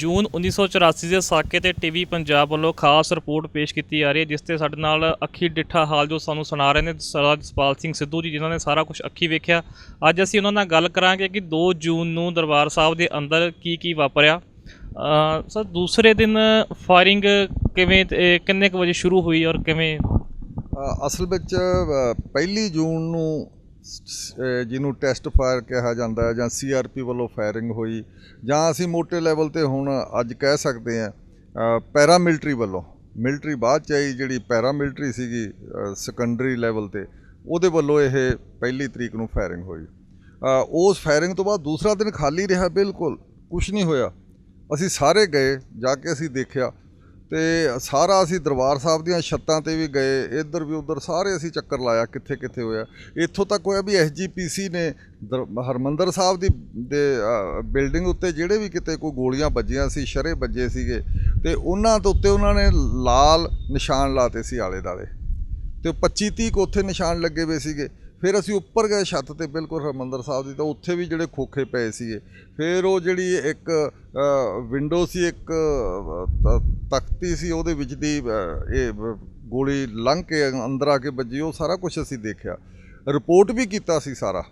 ਜੂਨ 1984 ਦੇ ਸਾਕੇ ਤੇ ਟੀਵੀ ਪੰਜਾਬ ਵੱਲੋਂ ਖਾਸ ਰਿਪੋਰਟ ਪੇਸ਼ ਕੀਤੀ ਜਾ ਰਹੀ ਹੈ, ਜਿਸ ਤੇ ਸਾਡੇ ਨਾਲ ਅੱਖੀ ਡਿੱਠਾ ਹਾਲ ਜੋ ਸਾਨੂੰ ਸੁਣਾ ਰਹੇ ਨੇ, ਸਰਦਾਰ ਜਸਪਾਲ ਸਿੰਘ ਸਿੱਧੂ ਜੀ, ਜਿਨ੍ਹਾਂ ਨੇ ਸਾਰਾ ਕੁਝ ਅੱਖੀ ਵੇਖਿਆ। ਅੱਜ ਅਸੀਂ ਉਹਨਾਂ ਨਾਲ ਗੱਲ ਕਰਾਂਗੇ ਕਿ 2 ਜੂਨ ਨੂੰ ਦਰਬਾਰ ਸਾਹਿਬ ਦੇ ਅੰਦਰ ਕੀ ਕੀ ਵਾਪਰਿਆ। ਸਰ, ਦੂਸਰੇ ਦਿਨ ਫਾਇਰਿੰਗ ਕਿਵੇਂ ਤੇ ਕਿੰਨੇ ਕੁ ਵਜੇ ਸ਼ੁਰੂ ਹੋਈ ਔਰ ਕਿਵੇਂ? ਅਸਲ ਵਿੱਚ ਪਹਿਲੀ ਜੂਨ ਨੂੰ ਜਿਹਨੂੰ ਟੈਸਟ ਫਾਇਰ ਕਿਹਾ ਜਾਂਦਾ ਹੈ ਜਾਂ ਸੀਆਰਪੀ ਵੱਲੋਂ ਫਾਇਰਿੰਗ ਹੋਈ ਜਾਂ ਅਸੀਂ ਮੋਟੇ ਲੈਵਲ ਤੇ ਹੁਣ ਅੱਜ ਕਹਿ ਸਕਦੇ ਹਾਂ ਪੈਰਾਮਿਲਟਰੀ ਵੱਲੋਂ, ਮਿਲਟਰੀ ਬਾਅਦ ਚ ਆਈ ਜਿਹੜੀ ਪੈਰਾ ਮਿਲਟਰੀ ਸੀਗੀ ਸੈਕੰਡਰੀ ਲੈਵਲ ਤੇ, ਉਹਦੇ ਵੱਲੋਂ ਇਹ ਪਹਿਲੀ ਤਰੀਕ ਨੂੰ ਫਾਇਰਿੰਗ ਹੋਈ। ਉਸ ਫਾਇਰਿੰਗ ਤੋਂ ਬਾਅਦ ਦੂਸਰਾ ਦਿਨ ਖਾਲੀ ਰਿਹਾ ਬਿਲਕੁਲ ਕੁਝ ਨਹੀਂ ਹੋਇਆ। ਅਸੀਂ ਸਾਰੇ ਗਏ, ਜਾ ਕੇ ਅਸੀਂ ਦੇਖਿਆ ਤੇ ਸਾਰਾ ਅਸੀਂ ਦਰਬਾਰ ਸਾਹਿਬ ਦੀਆਂ ਛੱਤਾਂ ਤੇ ਵੀ ਗਏ, ਇੱਧਰ ਵੀ ਉੱਧਰ ਸਾਰੇ ਅਸੀਂ ਚੱਕਰ ਲਾਇਆ ਕਿੱਥੇ ਕਿੱਥੇ ਹੋਇਆ। ਇੱਥੋਂ ਤੱਕ ਹੋਇਆ ਵੀ ਐਸਜੀਪੀਸੀ ਨੇ ਦਰ- ਹਰਮੰਦਰ ਸਾਹਿਬ ਦੀ, ਦੇ ਬਿਲਡਿੰਗ ਉੱਤੇ ਜਿਹੜੇ ਵੀ ਕਿਤੇ ਕੋਈ ਗੋਲੀਆਂ ਵੱਜੀਆਂ ਸੀ, ਸ਼ਰੇ ਵੱਜੇ ਸੀਗੇ, ਤੇ ਉਹਨਾਂ ਦੇ ਉੱਤੇ ਉਹਨਾਂ ਨੇ ਲਾਲ ਨਿਸ਼ਾਨ ਲਾਤੇ ਸੀ ਆਲੇ ਦਾਲੇ ਤੇ 25 30 ਕੁ ਉੱਥੇ ਨਿਸ਼ਾਨ ਲੱਗੇ ਹੋਏ ਸੀਗੇ। ਫਿਰ ਅਸੀਂ ਉੱਪਰ ਗਏ ਛੱਤ ਤੇ, ਬਿਲਕੁਲ ਹਰਮੰਦਰ ਸਾਹਿਬ ਦੀ ਤਾਂ ਉੱਥੇ ਵੀ ਜਿਹੜੇ ਖੋਖੇ ਪਏ ਸੀਗੇ। ਫਿਰ ਉਹ ਜਿਹੜੀ ਇੱਕ ਵਿੰਡੋ ਸੀ, ਇੱਕ ਤਖਤੀ ਸੀ, ਉਹਦੇ ਵਿੱਚ ਦੀ ਇਹ ਗੋਲੀ ਲੰਘ ਕੇ ਅੰਦਰ ਆ ਕੇ ਵੱਜੀ, ਉਹ ਸਾਰਾ ਕੁਝ ਅਸੀਂ ਦੇਖਿਆ। ਰਿਪੋਰਟ ਵੀ ਕੀਤਾ ਸੀ ਸਾਰਾ।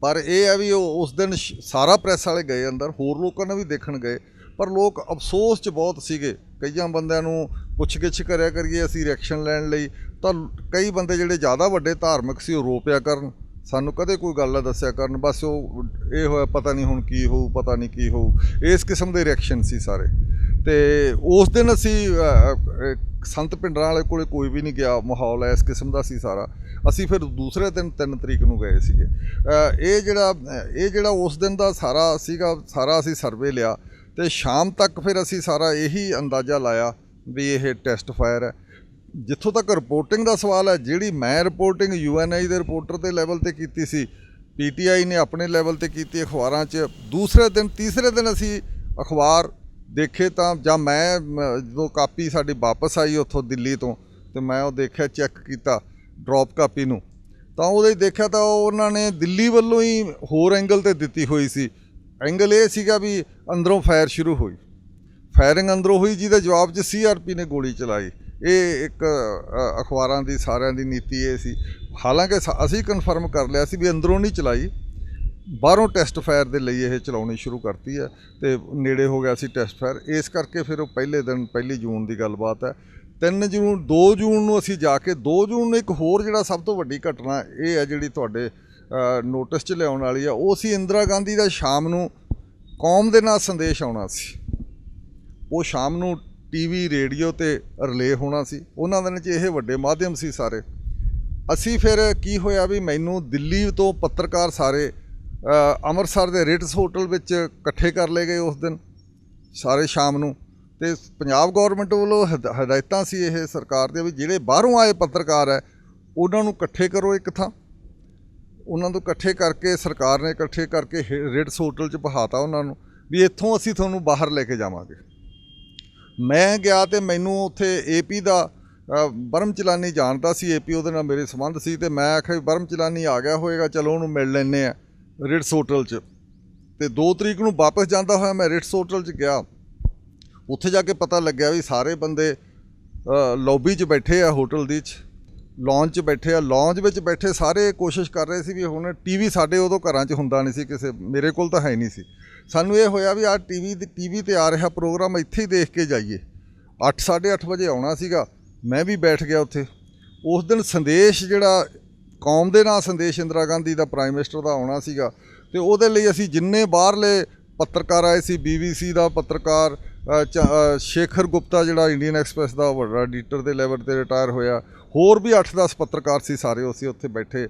ਪਰ ਇਹ ਹੈ ਵੀ ਉਹ ਉਸ ਦਿਨ ਸਾਰਾ ਪ੍ਰੈਸ ਵਾਲੇ ਗਏ ਅੰਦਰ, ਹੋਰ ਲੋਕਾਂ ਨੇ ਵੀ ਦੇਖਣ ਗਏ, ਪਰ ਲੋਕ ਅਫਸੋਸ 'ਚ ਬਹੁਤ ਸੀਗੇ। ਕਈਆਂ ਬੰਦਿਆਂ ਨੂੰ ਪੁੱਛ-ਗਿੱਛ ਕਰਿਆ ਕਰੀਏ, ਅਸੀਂ ਰਿਐਕਸ਼ਨ ਲੈਣ ਲਈ ਤਾਂ ਕਈ ਬੰਦੇ ਜਿਹੜੇ ਜ਼ਿਆਦਾ ਵੱਡੇ ਧਾਰਮਿਕ ਸੀ, ਉਹ ਰੋਪਿਆ ਕਰਨ। ਸਾਨੂੰ ਕਦੇ ਕੋਈ ਗੱਲ ਦੱਸਿਆ ਕਰਨ। ਬਸ ਉਹ, ਇਹ ਹੋਇਆ, ਪਤਾ ਨਹੀਂ ਹੁਣ ਕੀ ਹੋਊ, ਪਤਾ ਨਹੀਂ ਕੀ ਹੋਊ। ਇਸ ਕਿਸਮ ਦੇ ਰਿਐਕਸ਼ਨ ਸੀ ਸਾਰੇ। ਤੇ ਉਸ ਦਿਨ ਅਸੀਂ ਸੰਤ ਪਿੰਡਰਾਂ ਵਾਲੇ ਕੋਲੇ ਕੋਈ ਵੀ ਨਹੀਂ ਗਿਆ। ਮਾਹੌਲ ਇਸ ਕਿਸਮ ਦਾ ਸੀ ਸਾਰਾ। ਅਸੀਂ ਫਿਰ ਦੂਸਰੇ ਦਿਨ 3 ਤਰੀਕ ਨੂੰ ਗਏ ਸੀਗੇ। ਇਹ ਜਿਹੜਾ ਇਹ ਜਿਹੜਾ ਉਸ ਦਿਨ ਦਾ ਸਾਰਾ ਸੀਗਾ, ਸਾਰਾ ਅਸੀਂ ਸਰਵੇ ਲਿਆ। ਤੇ ਸ਼ਾਮ ਤੱਕ ਫਿਰ ਅਸੀਂ ਸਾਰਾ ਇਹੀ ਅੰਦਾਜ਼ਾ ਲਾਇਆ ਵੀ ਇਹ ਟੈਸਟ ਫਾਇਰ ਹੈ। ਜਿੱਥੋਂ ਤੱਕ ਰਿਪੋਰਟਿੰਗ ਦਾ ਸਵਾਲ ਹੈ, ਜਿਹੜੀ ਮੈਂ ਰਿਪੋਰਟਿੰਗ ਯੂਐਨਆਈ ਦੇ ਰਿਪੋਰਟਰ ਦੇ ਲੈਵਲ ਤੇ ਕੀਤੀ ਸੀ ਪੀਟੀਆਈ ਨੇ ਆਪਣੇ ਲੈਵਲ ਤੇ ਕੀਤੀ ਅਖਬਾਰਾਂ 'ਚ, ਦੂਸਰੇ ਦਿਨ, ਤੀਸਰੇ ਦਿਨ ਅਸੀਂ ਅਖਬਾਰ ਦੇਖੇ ਤਾਂ, ਜਾਂ ਮੈਂ ਜਦੋਂ ਕਾਪੀ ਸਾਡੀ ਵਾਪਸ ਆਈ ਉੱਥੋਂ ਦਿੱਲੀ ਤੋਂ, ਤੇ ਮੈਂ ਉਹ ਦੇਖਿਆ ਚੈੱਕ ਕੀਤਾ ਡ੍ਰੌਪ ਕਾਪੀ ਨੂੰ, ਤਾਂ ਉਹਦੇ ਦੇਖਿਆ ਤਾਂ ਉਹਨਾਂ ਨੇ ਦਿੱਲੀ ਵੱਲੋਂ ਹੀ ਹੋਰ ਐਂਗਲ ਤੇ ਦਿੱਤੀ ਹੋਈ ਸੀ। ਐਂਗਲ ਇਹ ਸੀਗਾ ਵੀ ਅੰਦਰੋਂ ਫਾਇਰ ਸ਼ੁਰੂ ਹੋਈ। ਫਾਇਰਿੰਗ ਅੰਦਰੋਂ ਹੋਈ, ਜਿਹਦੇ ਜਵਾਬ 'ਚ ਸੀਆਰਪੀ ਨੇ ਗੋਲੀ ਚਲਾਈ। ਇਹ ਇੱਕ ਅਖਬਾਰਾਂ ਦੀ, ਸਾਰਿਆਂ ਦੀ ਨੀਤੀ ਇਹ ਸੀ। ਹਾਲਾਂਕਿ ਸ- ਅਸੀਂ ਕਨਫਰਮ ਕਰ ਲਿਆ ਸੀ ਵੀ ਅੰਦਰੋਂ ਨਹੀਂ ਚਲਾਈ। ਬਾਹਰੋਂ ਟੈਸਟ ਫਾਇਰ ਦੇ ਲਈ ਇਹ ਚਲਾਉਣੀ ਸ਼ੁਰੂ ਕਰਤੀ ਹੈ ਤੇ ਨੇੜੇ ਹੋ ਗਿਆ ਸੀ ਟੈਸਟ ਫਾਇਰ ਇਸ ਕਰਕੇ ਫਿਰ ਉਹ ਪਹਿਲੇ ਦਿਨ, ਪਹਿਲੀ ਜੂਨ ਦੀ ਗੱਲਬਾਤ ਹੈ। 3 ਜੂਨ 2 ਜੂਨ ਨੂੰ ਅਸੀਂ ਜਾ ਕੇ 2 ਜੂਨ ਨੂੰ ਇੱਕ ਹੋਰ ਜਿਹੜਾ ਸਭ ਤੋਂ ਵੱਡੀ ਘਟਨਾ ਇਹ ਹੈ ਜਿਹੜੀ ਤੁਹਾਡੇ ਨੋਟਿਸ 'ਚ ਲਿਆਉਣ ਵਾਲੀ ਆ ਉਹ ਸੀ ਇੰਦਰਾ ਗਾਂਧੀ ਦਾ ਸ਼ਾਮ ਨੂੰ ਕੌਮ ਦੇ ਨਾਲ ਸੰਦੇਸ਼ ਆਉਣਾ ਸੀ। ਉਹ ਸ਼ਾਮ ਨੂੰ ਟੀਵੀ ਰੇਡੀਓ ਤੇ ਰਿਲੇ ਹੋਣਾ ਸੀ। ਉਹਨਾਂ ਦਿਨ 'ਚ ਇਹ ਵੱਡੇ ਮਾਧਿਅਮ ਸੀ ਸਾਰੇ। ਅਸੀਂ ਫਿਰ ਕੀ ਹੋਇਆ ਵੀ ਮੈਨੂੰ ਦਿੱਲੀ ਤੋਂ ਪੱਤਰਕਾਰ ਸਾਰੇ ਅੰਮ੍ਰਿਤਸਰ ਦੇ ਰਿਟਸ ਹੋਟਲ ਵਿੱਚ ਇਕੱਠੇ ਕਰ ਲਏ ਗਏ ਉਸ ਦਿਨ, ਸਾਰੇ ਸ਼ਾਮ ਨੂੰ। ਤੇ ਪੰਜਾਬ ਗਵਰਨਮੈਂਟ ਵੱਲੋਂ ਹਦ- ਹਦਾਇਤਾਂ ਸੀ ਇਹ ਸਰਕਾਰ ਦੇ ਵੀ ਜਿਹੜੇ ਬਾਹਰੋਂ ਆਏ ਪੱਤਰਕਾਰ ਹੈ, ਉਹਨਾਂ ਨੂੰ ਇਕੱਠੇ ਕਰੋ ਇੱਕ ਥਾਂ। ਉਹਨਾਂ ਨੂੰ ਇਕੱਠੇ ਕਰਕੇ, ਸਰਕਾਰ ਨੇ ਇਕੱਠੇ ਕਰਕੇ ਰਿਟਸ ਹੋਟਲ 'ਚ ਬਹਾਤਾ ਉਹਨਾਂ ਨੂੰ, ਵੀ ਇੱਥੋਂ ਅਸੀਂ ਤੁਹਾਨੂੰ ਬਾਹਰ ਲੈ ਕੇ ਜਾਵਾਂਗੇ। ਮੈਂ ਗਿਆ ਤੇ ਮੈਨੂੰ ਉੱਥੇ ਏਪੀ ਦਾ ਅ, ਬਰਮ ਚਲਾਨੀ ਜਾਣਦਾ ਸੀ ਏਪੀ ਉਹਦੇ ਨਾਲ ਮੇਰੇ ਸੰਬੰਧ ਸੀ ਤੇ ਮੈਂ ਆਖਿਆ ਵੀ ਬਰਮ ਚਲਾਨੀ ਆ ਗਿਆ ਹੋਏਗਾ ਚਲੋ ਉਹਨੂੰ ਮਿਲ ਲੈਨੇ ਆ ਰਿਟਸ ਹੋਟਲ 'ਚ। ਤੇ 2 ਤਰੀਕ ਨੂੰ ਵਾਪਸ ਜਾਂਦਾ ਹੋਇਆ ਮੈਂ ਰਿਟਸ ਹੋਟਲ 'ਚ ਗਿਆ। ਉੱਥੇ ਜਾ ਕੇ ਪਤਾ ਲੱਗਿਆ ਵੀ ਸਾਰੇ ਬੰਦੇ ਲੌਬੀ 'ਚ ਬੈਠੇ ਆ ਹੋਟਲ ਦੀ 'ਚ ਲੌਂਜ 'ਚ ਬੈਠੇ ਆ। ਲੌਂਜ ਵਿੱਚ ਬੈਠੇ ਸਾਰੇ ਕੋਸ਼ਿਸ਼ ਕਰ ਰਹੇ ਸੀ ਵੀ ਹੁਣ ਟੀਵੀ ਸਾਡੇ ਉਦੋਂ ਘਰਾਂ 'ਚ ਹੁੰਦਾ ਨਹੀਂ ਸੀ ਕਿਸੇ ਮੇਰੇ ਕੋਲ ਤਾਂ ਹੈ ਨਹੀਂ ਸੀ। ਸਾਨੂੰ ਇਹ ਹੋਇਆ ਵੀ ਆ ਟੀਵੀ ਤੇ ਟੀਵੀ ਤੇ ਆ ਰਿਹਾ ਪ੍ਰੋਗਰਾਮ ਇੱਥੇ ਹੀ ਦੇਖ ਕੇ ਜਾਈਏ। 8 ਅੱਠ ਵਜੇ ਆਉਣਾ ਸੀਗਾ। ਮੈਂ ਵੀ ਬੈਠ ਗਿਆ ਉੱਥੇ। ਉਸ ਦਿਨ ਸੰਦੇਸ਼ ਜਿਹੜਾ ਕੌਮ ਦੇ ਨਾਂ ਸੰਦੇਸ਼ ਇੰਦਰਾ ਗਾਂਧੀ ਦਾ ਪ੍ਰਾਈਮ ਮਿਨਿਸਟਰ ਦਾ ਆਉਣਾ ਸੀਗਾ। ਤੇ ਉਹਦੇ ਲਈ ਅਸੀਂ ਜਿੰਨੇ ਬਾਹਰਲੇ ਪੱਤਰਕਾਰ ਆਏ ਸੀ ਬੀਬੀਸੀ ਦਾ ਪੱਤਰਕਾਰ ਚ- ਸ਼ੇਖਰ ਗੁਪਤਾ ਜਿਹੜਾ ਇੰਡੀਅਨ ਐਕਸਪ੍ਰੈਸ ਦਾ ਵੱਡਾ ਐਡੀਟਰ ਦੇ ਲੈਵਲ ਤੇ ਰਿਟਾਇਰ ਹੋਇਆ। ਹੋਰ ਵੀ 8-10 ਪੱਤਰਕਾਰ ਸੀ ਸਾਰੇ ਅਸੀਂ ਉੱਥੇ ਬੈਠੇ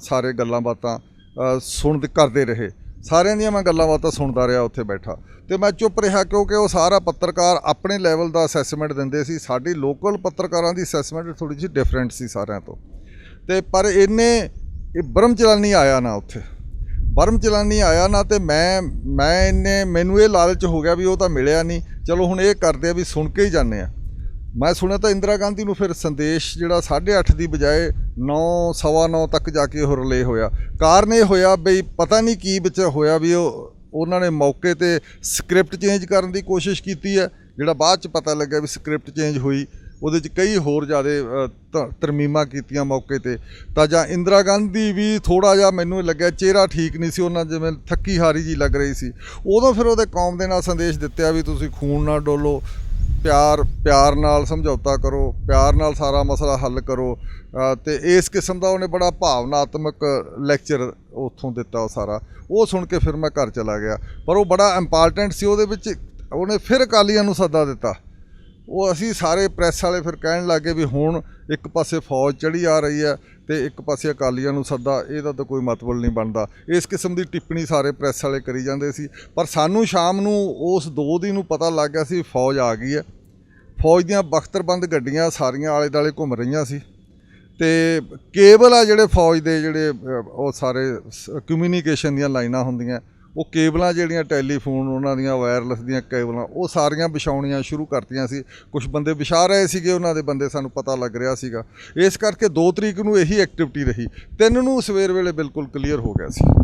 ਸਾਰੇ ਗੱਲਾਂ ਬਾਤਾਂ ਅ, ਸੁਣ ਕਰਦੇ ਰਹੇ। ਸਾਰਿਆਂ ਦੀਆਂ ਮੈਂ ਗੱਲਾਂ ਬਾਤਾਂ ਸੁਣਦਾ ਰਿਹਾ ਉੱਥੇ ਬੈਠਾ। ਤੇ ਮੈਂ ਚੁੱਪ ਰਿਹਾ ਕਿਉਂਕਿ ਉਹ ਸਾਰਾ ਪੱਤਰਕਾਰ ਆਪਣੇ ਲੈਵਲ ਦਾ ਅਸੈਸਮੈਂਟ ਦਿੰਦੇ ਸੀ। ਸਾਡੀ ਲੋਕਲ ਪੱਤਰਕਾਰਾਂ ਦੀ ਅਸੈਸਮੈਂਟ ਥੋੜੀ ਜਿਹੀ ਡਿਫਰੈਂਟ ਸੀ ਸਾਰਿਆਂ ਤੋਂ। ਤੇ ਪਰ ਇਹਨੇ ਇਹ ਬਰਮ ਚਲਾਨੀ ਆਇਆ ਨਾ ਉੱਥੇ। ਬਰਮ ਚਲਾਨੀ ਆਇਆ ਨਾ ਤੇ ਮੈਂ ਮੈਂ ਇਹਨੇ ਮੈਨੂੰ ਇਹ ਲਾਲਚ ਹੋ ਗਿਆ ਵੀ ਉਹ ਤਾਂ ਮਿਲਿਆ ਨਹੀਂ। ਚਲੋ ਹੁਣ ਇਹ ਕਰਦੇ ਆ ਵੀ ਸੁਣ ਕੇ ਹੀ ਜਾਂਦੇ ਆ। ਮੈਂ ਸੁਣਿਆ ਤਾਂ ਇੰਦਰਾ ਗਾਂਧੀ ਨੂੰ ਫਿਰ ਸੰਦੇਸ਼ ਜਿਹੜਾ 8:30 ਦੀ ਬਜਾਏ 9 ਸਵਾ 9 ਤੱਕ ਜਾ ਕੇ ਉਹ ਰਲੇ ਹੋਇਆ। ਕਾਰਨ ਇਹ ਹੋਇਆ ਬਈ ਪਤਾ ਨਹੀਂ ਕੀ ਵਿੱਚ ਹੋਇਆ ਵੀ ਉਹ, ਉਹਨਾਂ ਨੇ ਮੌਕੇ ਤੇ ਸਕ੍ਰਿਪਟ ਚੇਂਜ ਕਰਨ ਦੀ ਕੋਸ਼ਿਸ਼ ਕੀਤੀ ਹੈ, ਜਿਹੜਾ ਬਾਅਦ ਚ ਪਤਾ ਲੱਗਿਆ ਵੀ ਸਕ੍ਰਿਪਟ ਚੇਂਜ ਹੋਈ, ਉਹਦੇ ਚ ਕਈ ਹੋਰ ਜ਼ਿਆਦਾ ਤਰਮੀਮਾਂ ਕੀਤੀਆਂ ਮੌਕੇ ਤੇ। ਤਾਂ ਜਾਂ ਇੰਦਰਾ ਗਾਂਧੀ ਵੀ ਥੋੜਾ ਜਿਹਾ ਮੈਨੂੰ ਲੱਗਿਆ ਚਿਹਰਾ ਠੀਕ ਨਹੀਂ ਸੀ, ਉਹਨਾਂ ਜਿਵੇਂ ਥੱਕੀ ਹਾਰੀ ਜੀ ਲੱਗ ਰਹੀ ਸੀ। ਉਦੋਂ ਫਿਰ ਉਹਦੇ ਕੌਮ ਦੇ ਨਾਲ ਸੰਦੇਸ਼ ਦਿੱਤਿਆ ਵੀ ਤੁਸੀਂ ਖੂਨ ਨਾ ਡੋਲੋ ਪਿਆਰ ਪਿਆਰ ਨਾਲ ਸਮਝੌਤਾ ਕਰੋ ਪਿਆਰ ਨਾਲ ਸਾਰਾ ਮਸਲਾ ਹੱਲ ਕਰੋ ਅ, ਤੇ ਇਸ ਕਿਸਮ ਦਾ ਉਹਨੇ ਬੜਾ ਭਾਵਨਾਤਮਕ ਲੈਕਚਰ ਉੱਥੋਂ ਦਿੱਤਾ ਉਹ ਸਾਰਾ। ਉਹ ਸੁਣ ਕੇ ਫਿਰ ਮੈਂ ਘਰ ਚਲਾ ਗਿਆ। ਪਰ ਉਹ ਬੜਾ ਇੰਪੋਰਟੈਂਟ ਸੀ ਉਹਦੇ ਵਿੱਚ ਉਹਨੇ ਫਿਰ ਅਕਾਲੀਆਂ ਨੂੰ ਸੱਦਾ ਦਿੱਤਾ। ਉਹ ਅਸੀਂ ਸਾਰੇ ਪ੍ਰੈਸ ਵਾਲੇ ਫਿਰ ਕਹਿਣ ਲੱਗੇ ਵੀ ਹੁਣ ਇੱਕ ਪਾਸੇ ਫੌਜ ਚੜੀ ਆ ਰਹੀ ਹੈ ਤੇ ਇੱਕ ਪਾਸੇ ਅਕਾਲੀਆਂ ਨੂੰ ਸੱਦਾ, ਇਹਦਾ ਤਾਂ ਕੋਈ ਮਤਲਬ ਨਹੀਂ ਬਣਦਾ। ਇਸ ਕਿਸਮ ਦੀ ਟਿੱਪਣੀ ਸਾਰੇ ਪ੍ਰੈਸ ਵਾਲੇ ਕਰੀ ਜਾਂਦੇ ਸੀ। ਪਰ ਸਾਨੂੰ ਸ਼ਾਮ ਨੂੰ ਉਸ ਦੋ ਦਿਨ ਨੂੰ ਪਤਾ ਲੱਗ ਗਿਆ ਸੀ ਫੌਜ ਆ ਗਈ ਹੈ। ਫੌਜ ਦੀਆਂ ਬਖਤਰਬੰਦ ਗੱਡੀਆਂ ਸਾਰੀਆਂ ਆਲੇ ਦਾਲੇ ਘੁੰਮ ਰਹੀਆਂ ਸੀ ਤੇ ਕੇਬਲ ਆ ਜਿਹੜੇ ਫੌਜ ਦੇ ਜਿਹੜੇ ਉਹ ਸਾਰੇ ਕਮਿਊਨੀਕੇਸ਼ਨ ਦੀਆਂ ਲਾਈਨਾਂ ਹੁੰਦੀਆਂ। ਉਹ ਕੇਬਲਾਂ ਜਿਹੜੀਆਂ ਟੈਲੀਫੋਨ, ਉਹਨਾਂ ਦੀਆਂ ਵਾਇਰਲੈਸ ਦੀਆਂ ਕੇਬਲਾਂ, ਉਹ ਸਾਰੀਆਂ ਵਿਛਾਉਣੀਆਂ ਸ਼ੁਰੂ ਕਰਤੀਆਂ ਸੀ। ਕੁਝ ਬੰਦੇ ਵਿਛਾ ਰਹੇ ਸੀਗੇ, ਉਹਨਾਂ ਦੇ ਬੰਦੇ ਸਾਨੂੰ ਪਤਾ ਲੱਗ ਰਿਹਾ ਸੀਗਾ। ਇਸ ਕਰਕੇ 2 ਤਰੀਕ ਨੂੰ ਇਹੀ ਐਕਟੀਵਿਟੀ ਰਹੀ। 3 ਨੂੰ ਸਵੇਰ ਵੇਲੇ ਬਿਲਕੁਲ ਕਲੀਅਰ ਹੋ ਗਿਆ ਸੀ।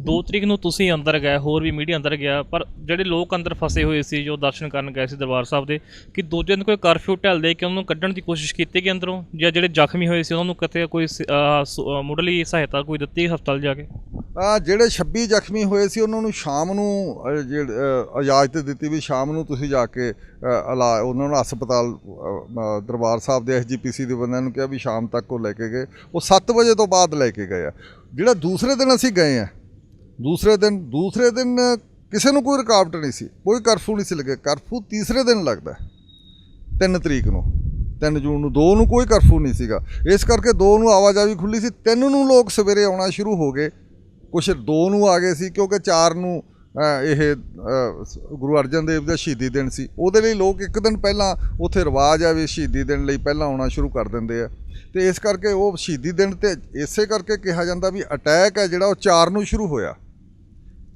2 ਤਰੀਕ ਨੂੰ ਤੁਸੀਂ ਅੰਦਰ ਗਏ ਹੋਰ ਵੀ ਮੀਡੀਆ ਅੰਦਰ ਗਿਆ ਪਰ ਜਿਹੜੇ ਲੋਕ ਅੰਦਰ ਫਸੇ ਹੋਏ ਸੀ ਜੋ ਦਰਸ਼ਨ ਕਰਨ ਗਏ ਸੀ ਦਰਬਾਰ ਸਾਹਿਬ ਦੇ ਕਿ ਦੂਜੇ ਦਿਨ ਕੋਈ ਕਰਫਿਊ ਢਲ ਦੇ ਕੇ ਉਹਨੂੰ ਕੱਢਣ ਦੀ ਕੋਸ਼ਿਸ਼ ਕੀਤੀ ਗਈ ਅੰਦਰੋਂ? ਜਾਂ ਜਿਹੜੇ ਜ਼ਖਮੀ ਹੋਏ ਸੀ ਉਹਨਾਂ ਨੂੰ ਕਿਤੇ ਕੋਈ ਸ- ਅਹ ਮੁੱਢਲੀ ਸਹਾਇਤਾ ਕੋਈ ਦਿੱਤੀ ਹਸਪਤਾਲ ਜਾ ਕੇ? ਆ ਜਿਹੜੇ 26 ਜ਼ਖਮੀ ਹੋਏ ਸੀ ਉਹਨਾਂ ਨੂੰ ਸ਼ਾਮ ਨੂੰ ਅ, ਇਜਾਜ਼ਤ ਦਿੱਤੀ ਵੀ ਸ਼ਾਮ ਨੂੰ ਤੁਸੀਂ ਜਾ ਕੇ ਇਲਾ ਉਹਨਾਂ ਨੂੰ ਹਸਪਤਾਲ ਦਰਬਾਰ ਸਾਹਿਬ ਦੇ ਐਸਜੀਪੀਸੀ ਦੇ ਬੰਦਿਆਂ ਨੂੰ ਕਿਹਾ ਵੀ ਸ਼ਾਮ ਤੱਕ ਉਹ ਲੈ ਕੇ ਗਏ। ਉਹ 7 ਵਜੇ ਤੋਂ ਬਾਅਦ ਲੈ ਕੇ ਗਏ ਆ। ਜਿਹੜਾ ਦੂਸਰੇ ਦਿਨ ਅਸੀਂ ਗਏ ਆ ਦੂਸਰੇ ਦਿਨ ਦੂਸਰੇ ਦਿਨ ਕਿਸੇ ਨੂੰ ਕੋਈ ਰੁਕਾਵਟ ਨਹੀਂ ਸੀ। ਕੋਈ ਕਰਫਿਊ ਨਹੀਂ ਸੀ ਲੱਗੇ। ਕਰਫਿਊ ਤੀਸਰੇ ਦਿਨ ਲੱਗਦਾ 3 ਤਰੀਕ ਨੂੰ। 3 ਜੂਨ ਨੂੰ 2 ਨੂੰ ਕੋਈ ਕਰਫਿਊ ਨਹੀਂ ਸੀਗਾ। ਇਸ ਕਰਕੇ 2 ਨੂੰ ਆਵਾਜਾਈ ਖੁੱਲੀ ਸੀ। 3 ਨੂੰ ਲੋਕ ਸਵੇਰੇ ਆਉਣਾ ਸ਼ੁਰੂ ਹੋ ਗਏ। ਕੁਛ 2 ਨੂੰ ਆ ਗਏ ਸੀ, ਕਿਉਂਕਿ 4 ਨੂੰ ਇਹ ਗੁਰੂ ਅਰਜਨ ਦੇਵ ਦਾ ਸ਼ਹੀਦੀ ਦਿਨ ਸੀ। ਉਹਦੇ ਲਈ ਲੋਕ ਇੱਕ ਦਿਨ ਪਹਿਲਾਂ ਉੱਥੇ ਰਿਵਾਜ ਆ ਵੀ ਸ਼ਹੀਦੀ ਦਿਨ ਲਈ ਪਹਿਲਾਂ ਆਉਣਾ ਸ਼ੁਰੂ ਕਰ ਦਿੰਦੇ ਆ। ਤੇ ਇਸ ਕਰਕੇ ਉਹ ਸ਼ਹੀਦੀ ਦਿਨ ਤੇ ਇਸੇ ਕਰਕੇ ਕਿਹਾ ਜਾਂਦਾ ਵੀ ਅਟੈਕ ਹੈ ਜਿਹੜਾ ਉਹ 4 ਨੂੰ ਸ਼ੁਰੂ ਹੋਇਆ।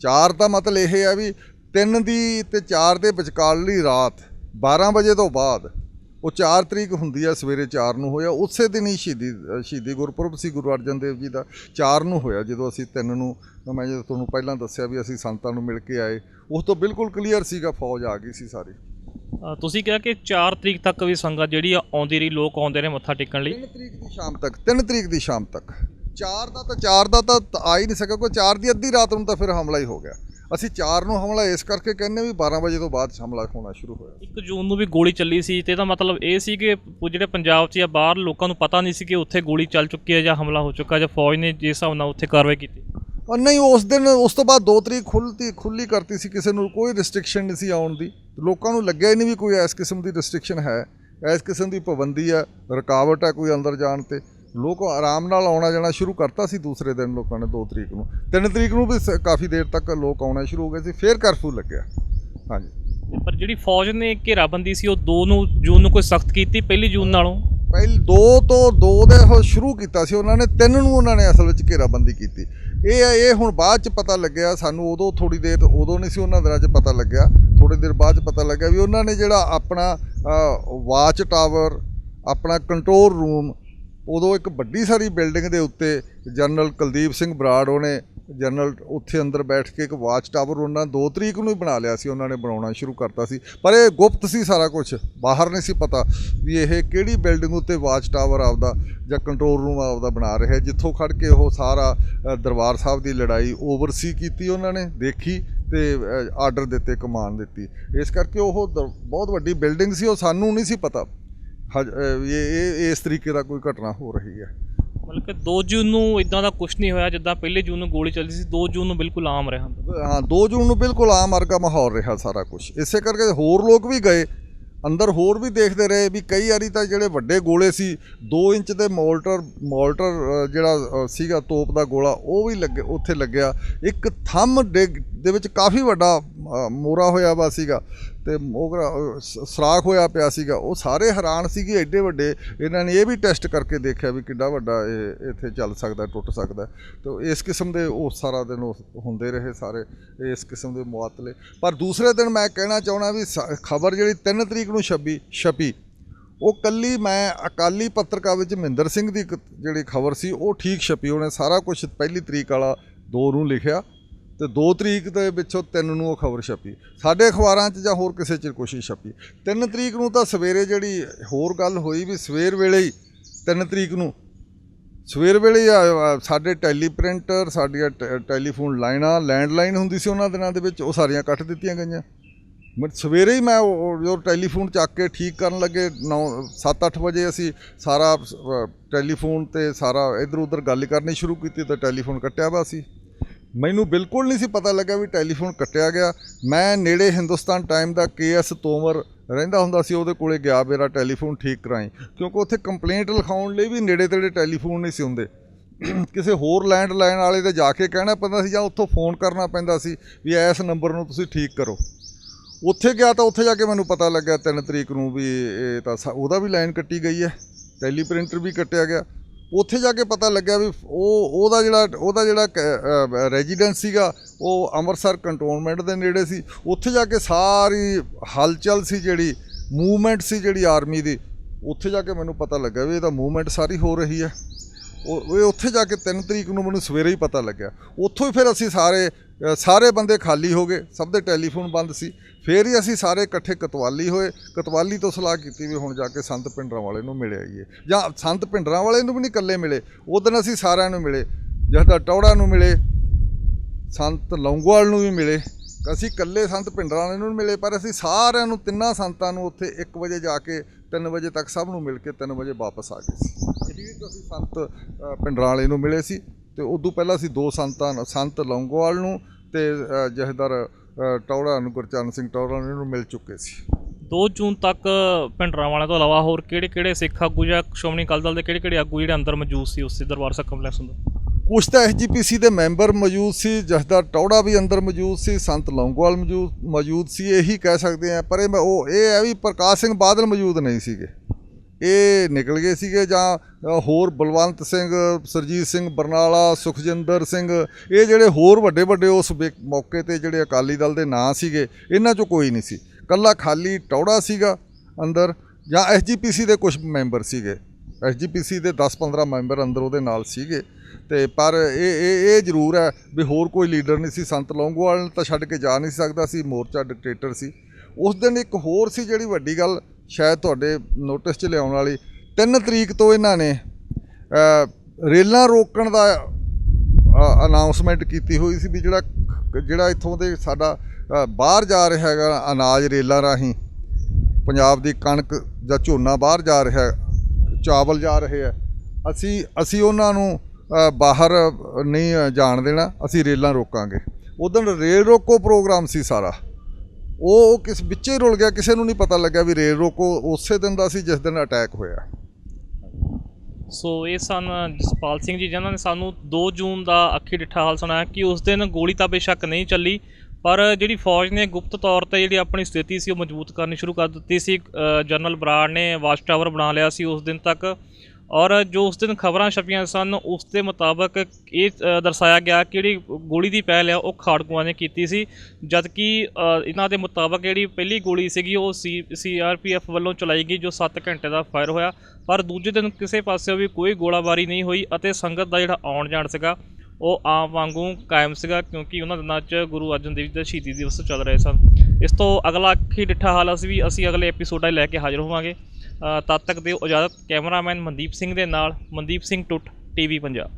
4 ਦਾ ਮਤਲਬ ਇਹ ਹੈ ਵੀ 3 ਦੀ ਤੇ 4 ਦੇ ਵਿਚਕਾਰਲੀ ਰਾਤ 12 ਵਜੇ ਤੋਂ ਬਾਅਦ ਉਹ 4 ਤਰੀਕ ਹੁੰਦੀ ਹੈ ਸਵੇਰੇ 4 ਨੂੰ ਹੋਇਆ ਉਸੇ ਦਿਨ ਹੀ ਸ਼ਹੀਦੀ ਸ਼ਹੀਦੀ ਗੁਰਪੁਰਬ ਸੀ ਗੁਰੂ ਅਰਜਨ ਦੇਵ ਜੀ ਦਾ 4 ਨੂੰ ਹੋਇਆ ਜਦੋਂ ਅਸੀਂ 3 ਨੂੰ ਮੈਂ ਜਦੋਂ ਤੁਹਾਨੂੰ ਪਹਿਲਾਂ ਦੱਸਿਆ ਵੀ ਅਸੀਂ ਸੰਤਾਂ ਨੂੰ ਮਿਲ ਕੇ ਆਏ ਉਸ ਤੋਂ ਬਿਲਕੁਲ ਕਲੀਅਰ ਸੀਗਾ ਫੌਜ ਆ ਗਈ ਸੀ ਸਾਰੀ। ਤੁਸੀਂ ਕਿਹਾ ਕਿ 4 ਤਰੀਕ ਤੱਕ ਵੀ ਸੰਗਤ ਜਿਹੜੀ ਆ ਆਉਂਦੀ ਰਹੀ ਲੋਕ ਆਉਂਦੇ ਰਹੇ ਮੱਥਾ ਟੇਕਣ ਲਈ? 3 ਤਰੀਕ ਦੀ ਸ਼ਾਮ ਤੱਕ 3 ਤਰੀਕ ਦੀ ਸ਼ਾਮ ਤੱਕ। 4 ਦਾ ਤਾਂ 4 ਦਾ ਤਾਂ ਆ ਹੀ ਨਹੀਂ ਸਕਿਆ ਕੋਈ 4 ਦੀ ਅੱਧੀ ਰਾਤ ਨੂੰ ਤਾਂ ਫਿਰ ਹਮਲਾ ਹੀ ਹੋ ਗਿਆ। ਅਸੀਂ 4 ਨੂੰ ਹਮਲਾ ਇਸ ਕਰਕੇ ਕਹਿੰਦੇ ਵੀ 12 ਵਜੇ ਤੋਂ ਬਾਅਦ ਹਮਲਾ ਹੋਣਾ ਸ਼ੁਰੂ ਹੋਇਆ। 1 ਜੂਨ ਨੂੰ ਵੀ ਗੋਲੀ ਚੱਲੀ ਸੀ ਤੇ ਇਹਦਾ ਮਤਲਬ ਇਹ ਸੀ ਕਿ ਜਿਹੜੇ ਪੰਜਾਬ 'ਚ ਜਾਂ ਬਾਹਰ ਲੋਕਾਂ ਨੂੰ ਪਤਾ ਨਹੀਂ ਸੀ ਕਿ ਉੱਥੇ ਗੋਲੀ ਚੱਲ ਚੁੱਕੀ ਹੈ ਜਾਂ ਹਮਲਾ ਹੋ ਚੁੱਕਾ ਜਾਂ ਫੌਜ ਨੇ ਜਿਸ ਹਿਸਾਬ ਨਾਲ ਉੱਥੇ ਕਾਰਵਾਈ ਕੀਤੀ। ਔਰ ਨਹੀਂ ਉਸ ਦਿਨ ਉਸ ਤੋਂ ਬਾਅਦ 2 ਤਰੀਕ ਖੁੱਲਤੀ ਖੁੱਲੀ ਕਰਤੀ ਸੀ ਕਿਸੇ ਨੂੰ ਕੋਈ ਰਿਸਟ੍ਰਿਕਸ਼ਨ ਨਹੀਂ ਸੀ ਆਉਣ ਦੀ। ਲੋਕਾਂ ਨੂੰ ਲੱਗਿਆ ਹੀ ਨਹੀਂ ਵੀ ਕੋਈ ਇਸ ਕਿਸਮ ਦੀ ਰਿਸਟ੍ਰਿਕਸ਼ਨ ਹੈ। ਇਸ ਕਿਸਮ ਦੀ ਪਾਬੰਦੀ ਹੈ ਰੁਕਾਵਟ ਹੈ ਕੋਈ ਅੰਦਰ ਜਾਣ ਤੇ। ਲੋਕ ਆਰਾਮ ਨਾਲ ਆਉਣਾ ਜਾਣਾ ਸ਼ੁਰੂ ਕਰਤਾ ਸੀ ਦੂਸਰੇ ਦਿਨ ਲੋਕਾਂ ਨੇ 2 ਤਰੀਕ ਨੂੰ। 3 ਤਰੀਕ ਨੂੰ ਵੀ ਸ- ਕਾਫੀ ਦੇਰ ਤੱਕ ਲੋਕ ਆਉਣਾ ਸ਼ੁਰੂ ਹੋ ਗਏ ਸੀ ਫੇਰ ਕਰਫਿਊ ਲੱਗਿਆ। ਹਾਂਜੀ। ਪਰ ਜਿਹੜੀ ਫੌਜ ਨੇ ਘੇਰਾਬੰਦੀ ਸੀ ਉਹ 2 ਨੂੰ ਜੂਨ ਨੂੰ ਕੋਈ ਸਖਤ ਕੀਤੀ ਪਹਿਲੀ ਜੂਨ ਨਾਲੋਂ? ਪਹਿਲ 2 ਤੋਂ 2 ਦੇ ਉਹ ਸ਼ੁਰੂ ਕੀਤਾ ਸੀ ਉਹਨਾਂ ਨੇ 3 ਨੂੰ ਉਹਨਾਂ ਨੇ ਅਸਲ ਵਿੱਚ ਘੇਰਾਬੰਦੀ ਕੀਤੀ। ਇਹ ਇਹ ਹੁਣ ਬਾਅਦ ਚ ਪਤਾ ਲੱਗਿਆ ਸਾਨੂੰ ਉਦੋਂ ਥੋੜੀ ਦੇਰ ਉਦੋਂ ਨਹੀਂ ਸੀ ਉਹਨਾਂ ਦਿਨਾਂ 'ਚ ਪਤਾ ਲੱਗਿਆ। ਥੋੜੀ ਦੇਰ ਬਾਅਦ ਚ ਪਤਾ ਲੱਗਿਆ ਵੀ ਉਹਨਾਂ ਨੇ ਜਿਹੜਾ ਆਪਣਾ ਵਾਚ ਟਾਵਰ ਆਪਣਾ ਕੰਟਰੋਲ ਰੂਮ ਉਦੋਂ ਇੱਕ ਵੱਡੀ ਸਾਰੀ ਬਿਲਡਿੰਗ ਦੇ ਉੱਤੇ ਜਨਰਲ ਕੁਲਦੀਪ ਸਿੰਘ ਬਰਾੜ, ਉਹਨੇ ਜਨਰਲ ਉੱਥੇ ਅੰਦਰ ਬੈਠ ਕੇ ਇੱਕ ਵਾਚ ਟਾਵਰ ਉਹਨਾਂ 2 ਤਰੀਕ ਨੂੰ ਹੀ ਬਣਾ ਲਿਆ ਸੀ, ਉਹਨਾਂ ਨੇ ਬਣਾਉਣਾ ਸ਼ੁਰੂ ਕਰਤਾ ਸੀ। ਪਰ ਇਹ ਗੁਪਤ ਸੀ ਸਾਰਾ ਕੁਝ ਬਾਹਰ ਨਹੀਂ ਸੀ ਪਤਾ ਵੀ ਇਹ ਕਿਹੜੀ ਬਿਲਡਿੰਗ ਉੱਤੇ ਵਾਚ ਟਾਵਰ ਆਪਦਾ ਜਾਂ ਕੰਟਰੋਲ ਰੂਮ ਆਪਦਾ ਬਣਾ ਰਿਹਾ। ਜਿੱਥੋਂ ਖੜ ਕੇ ਉਹ ਸਾਰਾ ਦਰਬਾਰ ਸਾਹਿਬ ਦੀ ਲੜਾਈ ਓਵਰਸੀ ਕੀਤੀ ਉਹਨਾਂ ਨੇ, ਦੇਖੀ ਤੇ ਆਰਡਰ ਦਿੱਤੇ, ਕਮਾਨ ਦਿੱਤੀ। ਇਸ ਕਰਕੇ ਉਹ ਦ- ਬਹੁਤ ਵੱਡੀ ਬਿਲਡਿੰਗ ਸੀ, ਉਹ ਸਾਨੂੰ ਨਹੀਂ ਸੀ ਪਤਾ। ਇਹ ਇਸ ਤਰੀਕੇ ਦਾ ਕੋਈ ਘਟਨਾ ਹੋ ਰਹੀ ਹੈ। ਮਤਲਬ ਕਿ 2 ਜੂਨ ਨੂੰ ਇਦਾਂ ਦਾ ਕੁਝ ਨਹੀਂ ਹੋਇਆ ਜਿੱਦਾਂ ਪਹਿਲੇ ਜੂਨ ਨੂੰ ਗੋਲੀ ਚੱਲੀ ਸੀ 2 ਜੂਨ ਨੂੰ ਬਿਲਕੁਲ ਆਮ ਰਿਹਾ ਹਾਂ 2 ਜੂਨ ਨੂੰ ਬਿਲਕੁਲ ਆਮ ਵਰਗਾ ਮਾਹੌਲ ਰਿਹਾ ਸਾਰਾ ਕੁਝ ਇਸੇ ਕਰਕੇ ਹੋਰ ਲੋਕ ਵੀ ਗਏ ਅੰਦਰ ਹੋਰ ਵੀ ਦੇਖਦੇ ਰਹੇ ਵੀ ਕਈ ਵਾਰੀ ਤਾਂ ਜਿਹੜੇ ਵੱਡੇ ਗੋਲੇ ਸੀ 2 ਇੰਚ ਦੇ ਮੋਲਟਰ ਮੋਲਟਰ ਜਿਹੜਾ ਸੀਗਾ ਤੋਪ ਦਾ ਗੋਲਾ ਉਹ ਵੀ ਲੱਗੇ ਉੱਥੇ ਲੱਗਿਆ। ਇੱਕ ਥੰਮ ਡਿੱਗ ਦੇ ਵਿੱਚ ਕਾਫੀ ਵੱਡਾ ਮੋਰਾ ਹੋਇਆ ਵਾ ਸੀਗਾ। ਤੇ ਉਹ ਸ- ਸਰਾਖ ਹੋਇਆ ਪਿਆ ਸੀਗਾ, ਉਹ ਸਾਰੇ ਹੈਰਾਨ ਸੀਗੇ ਐਡੇ ਵੱਡੇ। ਇਹਨਾਂ ਨੇ ਇਹ ਵੀ ਟੈਸਟ ਕਰਕੇ ਦੇਖਿਆ ਵੀ ਕਿੱਡਾ ਵੱਡਾ ਇਹ, ਇੱਥੇ ਚੱਲ ਸਕਦਾ, ਟੁੱਟ ਸਕਦਾ। ਤੇ ਇਸ ਕਿਸਮ ਦੇ ਉਹ ਸਾਰਾ ਦਿਨ ਉਹ ਹੁੰਦੇ ਰਹੇ ਸਾਰੇ, ਇਸ ਕਿਸਮ ਦੇ ਮੁਆਤਲੇ। ਪਰ ਦੂਸਰੇ ਦਿਨ ਮੈਂ ਕਹਿਣਾ ਚਾਹਣਾ ਵੀ ਖਬਰ ਜਿਹੜੀ 3 ਤਰੀਕ ਨੂੰ ਛਪੀ ਛਪੀ, ਉਹ ਕੱਲੀ ਮੈਂ ਅਕਾਲੀ ਪੱਤਰਕਾਰ ਵਿੱਚ ਮਹਿੰਦਰ ਸਿੰਘ ਦੀ ਇੱਕ ਜਿਹੜੀ ਖਬਰ ਸੀ, ਉਹ ਠੀਕ ਛਪੀ। ਉਹਨੇ ਸਾਰਾ ਕੁਝ ਪਹਿਲੀ ਤਰੀਕ ਵਾਲਾ ਦੋ ਨੂੰ ਲਿਖਿਆ। ਤੇ 2 ਤਰੀਕ ਦੇ ਵਿੱਚੋਂ 3 ਨੂੰ ਉਹ ਖਬਰ ਛਪੀ। ਸਾਡੇ ਅਖਬਾਰਾਂ 'ਚ ਜਾਂ ਹੋਰ ਕਿਸੇ 'ਚ ਕੁਛ ਹੀ ਛਪੀ। 3 ਤਰੀਕ ਨੂੰ ਤਾਂ ਸਵੇਰੇ ਜਿਹੜੀ ਹੋਰ ਗੱਲ ਹੋਈ ਵੀ ਸਵੇਰ ਵੇਲੇ ਹੀ 3 ਤਰੀਕ ਨੂੰ। ਸਵੇਰ ਵੇਲੇ ਹੀ, ਅ, ਅ, ਸਾਡੇ ਟੈਲੀਪ੍ਰਿੰਟਰ ਸਾਡੀਆਂ ਟੈ- ਟੈਲੀਫੋਨ ਲਾਈਨਾਂ ਲੈਂਡਲਾਈਨ ਹੁੰਦੀ ਸੀ ਉਹਨਾਂ ਦਿਨਾਂ ਦੇ ਵਿੱਚ ਉਹ ਸਾਰੀਆਂ ਕੱਟ ਦਿੱਤੀਆਂ ਗਈਆਂ। ਮੈਂ ਸਵੇਰੇ ਹੀ ਮੈਂ ਉਹ ਜੋ ਟੈਲੀਫੋਨ ਚੱਕ ਕੇ ਠੀਕ ਕਰਨ ਲੱਗੇ 9 7-8 ਵਜੇ ਅਸੀਂ ਸਾਰਾ ਟੈਲੀਫੋਨ ਤੇ ਸਾਰਾ ਇਧਰ ਉਧਰ ਗੱਲ ਕਰਨੀ ਸ਼ੁਰੂ ਕੀਤੀ ਤਾਂ ਟੈਲੀਫੋਨ ਕੱਟਿਆ ਵਾ ਸੀ ਮੈਨੂੰ ਬਿਲਕੁਲ ਨਹੀਂ ਸੀ ਪਤਾ ਲੱਗਾ ਵੀ ਟੈਲੀਫੋਨ ਕੱਟਿਆ ਗਿਆ। ਮੈਂ ਨੇੜੇ ਹਿੰਦੁਸਤਾਨ ਟਾਈਮ ਦਾ ਕੇਐਸ ਤੋਮਰ ਰਹਿੰਦਾ ਹੁੰਦਾ ਸੀ, ਉਹਦੇ ਕੋਲੇ ਗਿਆ ਮੇਰਾ ਟੈਲੀਫੋਨ ਠੀਕ ਕਰਾਈ। ਕਿਉਂਕਿ ਉੱਥੇ ਕੰਪਲੇਂਟ ਲਿਖਾਉਣ ਲਈ ਵੀ ਨੇੜੇ ਤੇੜੇ ਟੈਲੀਫੋਨ ਨਹੀਂ ਸੀ ਹੁੰਦੇ। ਕਿਸੇ ਹੋਰ ਲੈਂਡ ਲਾਈਨ ਵਾਲੇ ਤੇ ਜਾ ਕੇ ਕਹਿਣਾ ਪੈਂਦਾ ਸੀ ਜਾਂ ਉੱਥੋਂ ਫੋਨ ਕਰਨਾ ਪੈਂਦਾ ਸੀ ਵੀ ਇਸ ਨੰਬਰ ਨੂੰ ਤੁਸੀਂ ਠੀਕ ਕਰੋ। ਉੱਥੇ ਗਿਆ ਤਾਂ ਉੱਥੇ ਜਾ ਕੇ ਮੈਨੂੰ ਪਤਾ ਲੱਗਿਆ 3 ਤਰੀਕ ਨੂੰ ਵੀ ਇਹ ਤਾਂ ਸਾ- ਉਹਦਾ ਵੀ ਲਾਈਨ ਕੱਟੀ ਗਈ ਹੈ। ਟੈਲੀਪ੍ਰਿੰਟਰ ਵੀ ਕੱਟਿਆ ਗਿਆ। ਉੱਥੇ ਜਾ ਕੇ ਪਤਾ ਲੱਗਿਆ ਵੀ ਉਹ, ਉਹਦਾ ਜਿਹੜਾ ਉਹਦਾ ਜਿਹੜਾ ਰੈਜ਼ੀਡੈਂਸ ਸੀਗਾ, ਉਹ ਅੰਮ੍ਰਿਤਸਰ ਕੰਟੋਨਮੈਂਟ ਦੇ ਨੇੜੇ ਸੀ। ਉੱਥੇ ਜਾ ਕੇ ਸਾਰੀ ਹਲਚਲ ਸੀ ਜਿਹੜੀ ਮੂਵਮੈਂਟ ਸੀ ਜਿਹੜੀ ਆਰਮੀ ਦੀ, ਉੱਥੇ ਜਾ ਕੇ ਮੈਨੂੰ ਪਤਾ ਲੱਗਾ ਵੀ ਇਹ ਤਾਂ ਮੂਵਮੈਂਟ ਸਾਰੀ ਹੋ ਰਹੀ ਹੈ। ਉਹ ਉਹ ਉੱਥੇ ਜਾ ਕੇ 3 ਤਰੀਕ ਨੂੰ ਮੈਨੂੰ ਸਵੇਰੇ ਹੀ ਪਤਾ ਲੱਗਿਆ। ਉੱਥੋਂ ਹੀ ਫਿਰ ਅਸੀਂ ਸਾਰੇ ਸਾਰੇ ਬੰਦੇ ਖਾਲੀ ਹੋ ਗਏ ਸਭ ਦੇ ਟੈਲੀਫੋਨ ਬੰਦ ਸੀ। ਫਿਰ ਹੀ ਅਸੀਂ ਸਾਰੇ ਇਕੱਠੇ ਕਤਵਾਲੀ ਹੋਏ। ਕਤਵਾਲੀ ਤੋਂ ਸਲਾਹ ਕੀਤੀ ਵੀ ਹੁਣ ਜਾ ਕੇ ਸੰਤ ਪਿੰਡਰਾਂ ਵਾਲੇ ਨੂੰ ਮਿਲ ਆਈਏ। ਜਾਂ ਸੰਤ ਪਿੰਡਰਾਂ ਵਾਲੇ ਨੂੰ ਵੀ ਨਹੀਂ ਇਕੱਲੇ ਮਿਲੇ ਉਦੋਂ ਅਸੀਂ ਸਾਰਿਆਂ ਨੂੰ ਮਿਲੇ। ਜਿਹਦਾ ਟੌੜਾ ਨੂੰ ਮਿਲੇ ਸੰਤ ਲੌਂਗੋਵਾਲ ਨੂੰ ਵੀ ਮਿਲੇ। ਅਸੀਂ ਇਕੱਲੇ ਸੰਤ ਪਿੰਡਰਾਂ ਵਾਲੇ ਨੂੰ ਨਹੀਂ ਮਿਲੇ ਪਰ ਅਸੀਂ ਸਾਰਿਆਂ ਨੂੰ ਤਿੰਨਾਂ ਸੰਤਾਂ ਨੂੰ ਉੱਥੇ 1 ਵਜੇ ਜਾ ਕੇ 3 ਵਜੇ ਤੱਕ ਸਭ ਨੂੰ ਮਿਲ ਕੇ 3 ਵਜੇ ਵਾਪਸ ਆ ਗਏ ਸੀ। ਠੀਕ ਅਸੀਂ ਸੰਤ ਅ, ਭਿੰਡਰਾਂ ਵਾਲੇ ਨੂੰ ਮਿਲੇ ਸੀ ਤੇ ਉਦੋਂ ਪਹਿਲਾਂ ਅਸੀਂ ਦੋ ਸੰਤਾਂ ਸੰਤ ਲੌਂਗੋਵਾਲ ਨੂੰ ਤੇ ਅ, ਟੌੜਾ ਨੂੰ ਗੁਰਚਰਨ ਸਿੰਘ ਟੌੜਾ ਨੂੰ ਮਿਲ ਚੁੱਕੇ ਸੀ। 2 ਜੂਨ ਤੱਕ ਭਿੰਡਰਾਂ ਵਾਲਿਆਂ ਤੋਂ ਇਲਾਵਾ ਹੋਰ ਕਿਹੜੇ ਕਿਹੜੇ ਸਿੱਖ ਆਗੂ ਜਾਂ ਸ਼੍ਰੋਮਣੀ ਅਕਾਲੀ ਦਲ ਦੇ ਕਿਹੜੇ ਕਿਹੜੇ ਆਗੂ ਜਿਹੜੇ ਅੰਦਰ ਮੌਜੂਦ ਸੀ ਉਸੇ ਦਰਬਾਰ ਸਾਹਿਬ ਕੰਪਲੈਕਸ ਅੰਦਰ ਕੁਛ ਤਾਂ ਐਸਜੀਪੀਸੀ ਦੇ ਮੈਂਬਰ ਮੌਜੂਦ ਸੀ ਜਥੇਦਾਰ ਟੌੜਾ ਵੀ ਅੰਦਰ ਮੌਜੂਦ ਸੀ ਸੰਤ ਲੌਂਗੋਵਾਲ ਮੌਜੂਦ ਮੌਜੂਦ ਸੀ ਇਹੀ ਕਹਿ ਸਕਦੇ ਆ ਪਰ ਇਹ ਉਹ ਇਹ ਹੈ ਵੀ ਪ੍ਰਕਾਸ਼ ਸਿੰਘ ਬਾਦਲ ਮੌਜੂਦ ਨਹੀਂ ਸੀਗੇ। ਇਹ ਨਿਕਲ ਗਏ ਸੀਗੇ ਜਾਂ ਹੋਰ ਬਲਵੰਤ ਸਿੰਘ, ਸਰਜੀਤ ਸਿੰਘ, ਬਰਨਾਲਾ, ਸੁਖਜਿੰਦਰ ਸਿੰਘ, ਇਹ ਜਿਹੜੇ ਹੋਰ ਵੱਡੇ ਵੱਡੇ ਉਸ ਵੇ- ਮੌਕੇ ਤੇ ਜਿਹੜੇ ਅਕਾਲੀ ਦਲ ਦੇ ਨਾਂ ਸੀਗੇ, ਇਹਨਾਂ ਚੋਂ ਕੋਈ ਨਹੀਂ ਸੀ। ਕੱਲਾ ਖਾਲੀ ਟੌੜਾ ਸੀਗਾ ਅੰਦਰ, ਜਾਂ ਐਸਜੀਪੀਸੀ ਦੇ ਕੁਝ ਮੈਂਬਰ ਸੀਗੇ। ਐਸਜੀਪੀਸੀ ਦੇ 10-15 ਮੈਂਬਰ ਅੰਦਰ ਉਹਦੇ ਨਾਲ ਸੀਗੇ। ਤੇ ਪਰ ਇਹ ਇਹ ਇਹ ਜ਼ਰੂਰ ਹੈ ਵੀ ਹੋਰ ਕੋਈ ਲੀਡਰ ਨਹੀਂ ਸੀ। ਸੰਤ ਲੌਂਗੋਵਾਲ ਤਾਂ ਛੱਡ ਕੇ ਜਾ ਨਹੀਂ ਸਕਦਾ ਸੀ, ਮੋਰਚਾ ਡਿਕਟੇਟਰ ਸੀ। ਉਸ ਦਿਨ ਇੱਕ ਹੋਰ ਸੀ ਜਿਹੜੀ ਵੱਡੀ ਗੱਲ ਸ਼ਾਇਦ ਤੁਹਾਡੇ ਨੋਟਿਸ 'ਚ ਲਿਆਉਣ ਵਾਲੀ। 3 ਤਰੀਕ ਤੋਂ ਇਹਨਾਂ ਨੇ ਰੇਲਾਂ ਰੋਕਣ ਦਾ ਅਨਾਉਂਸਮੈਂਟ ਕੀਤੀ ਹੋਈ ਸੀ ਵੀ ਜਿਹੜਾ ਜਿਹੜਾ ਇੱਥੋਂ ਦੇ ਸਾਡਾ ਬਾਹਰ ਜਾ ਰਿਹਾ ਹੈਗਾ ਅਨਾਜ ਰੇਲਾਂ ਰਾਹੀਂ, ਪੰਜਾਬ ਦੀ ਕਣਕ ਜਾਂ ਝੋਨਾ ਬਾਹਰ ਜਾ ਰਿਹਾ, ਚਾਵਲ ਜਾ ਰਹੇ ਆ। ਅਸੀਂ ਅਸੀਂ ਉਹਨਾਂ ਨੂੰ ਬਾਹਰ ਨਹੀਂ ਜਾਣ ਦੇਣਾ, ਅਸੀਂ ਰੇਲਾਂ ਰੋਕਾਂਗੇ। ਉਦੋਂ ਰੇਲ ਰੋਕੋ ਪ੍ਰੋਗਰਾਮ ਸੀ ਸਾਰਾ। ਉਹ ਉਹ ਕਿਸ ਵਿੱਚੇ ਰੁਲ ਗਿਆ, ਕਿਸੇ ਨੂੰ ਨਹੀਂ ਪਤਾ ਲੱਗਿਆ ਵੀ ਰੇਲ ਰੋਕੋ। ਉਸੇ ਦਿਨ ਦਾ ਸੀ ਜਿਸ ਦਿਨ ਅਟੈਕ ਹੋਇਆ। ਸੋ ਇਹ ਸਨ ਜਸਪਾਲ ਸਿੰਘ ਜੀ, ਜਿਨ੍ਹਾਂ ਨੇ ਸਾਨੂੰ 2 ਜੂਨ ਦਾ ਅੱਖੀ ਡਿੱਠਾ ਹਾਲ ਸੁਣਾਇਆ ਕਿ ਉਸ ਦਿਨ ਗੋਲੀ ਤਾਂ ਬੇਸ਼ੱਕ ਨਹੀਂ ਚੱਲੀ, ਪਰ ਜਿਹੜੀ ਫੌਜ ਨੇ ਗੁਪਤ ਤੌਰ ਤੇ ਜਿਹੜੀ ਆਪਣੀ ਸਥਿਤੀ ਸੀ ਉਹ ਮਜ਼ਬੂਤ ਕਰਨੀ ਸ਼ੁਰੂ ਕਰ ਦਿੱਤੀ ਸੀ। ਜਨਰਲ ਬਰਾੜ ਨੇ ਵਾਚ ਟਾਵਰ ਬਣਾ ਲਿਆ ਸੀ ਉਸ ਦਿਨ ਤੱਕ। ਔਰ ਜੋ ਉਸ ਦਿਨ ਖਬਰਾਂ ਛਪੀਆਂ ਸਨ, ਉਸ ਦੇ ਮੁਤਾਬਕ ਇਹ ਦਰਸਾਇਆ ਗਿਆ ਕਿ ਜਿਹੜੀ ਗੋਲੀ ਦੀ ਪਹਿਲ ਆ, ਉਹ ਖਾੜਕੂਆਂ ਨੇ ਕੀਤੀ ਸੀ। ਜਦ ਕਿ ਇਹਨਾਂ ਦੇ ਮੁਤਾਬਕ ਜਿਹੜੀ ਪਹਿਲੀ ਗੋਲੀ ਸੀਗੀ, ਉਹ ਸੀ ਸੀਆਰਪੀਐਫ ਵੱਲੋਂ ਚਲਾਈ ਗਈ, ਜੋ 7 ਘੰਟੇ ਦਾ ਫਾਇਰ ਹੋਇਆ। ਪਰ ਦੂਜੇ ਦਿਨ ਕਿਸੇ ਪਾਸਿਓਂ ਵੀ ਕੋਈ ਗੋਲਾਬਾਰੀ ਨਹੀਂ ਹੋਈ ਅਤੇ ਸੰਗਤ ਦਾ ਜਿਹੜਾ ਆਉਣ ਜਾਣ ਸੀਗਾ, ਉਹ ਆਮ ਵਾਂਗੂ ਕਾਇਮ ਸੀਗਾ, ਕਿਉਂਕਿ ਉਹਨਾਂ ਦਿਨਾਂ 'ਚ ਗੁਰੂ ਅਰਜਨ ਦੇਵ ਜੀ ਦਾ ਸ਼ਹੀਦੀ ਦਿਵਸ ਚੱਲ ਰਹੇ ਸਨ। ਇਸ ਤੋਂ ਅਗਲਾ ਅੱਖੀ ਡਿੱਠਾ ਹਾਲ ਅਸੀਂ ਵੀ, ਅਸੀਂ ਅਗਲੇ ਐਪੀਸੋਡਾਂ 'ਚ ਲੈ ਕੇ ਹਾਜ਼ਰ ਹੋਵਾਂਗੇ। ਤਦ ਤੱਕ ਦਿਓ ਇਜਾਜ਼ਤ ਕੈਮਰਾਮੈਨ ਮਨਦੀਪ ਸਿੰਘ ਦੇ ਨਾਲ ਮਨਦੀਪ ਸਿੰਘ ਟੁੱਟ ਟੀਵੀ ਪੰਜਾਬ।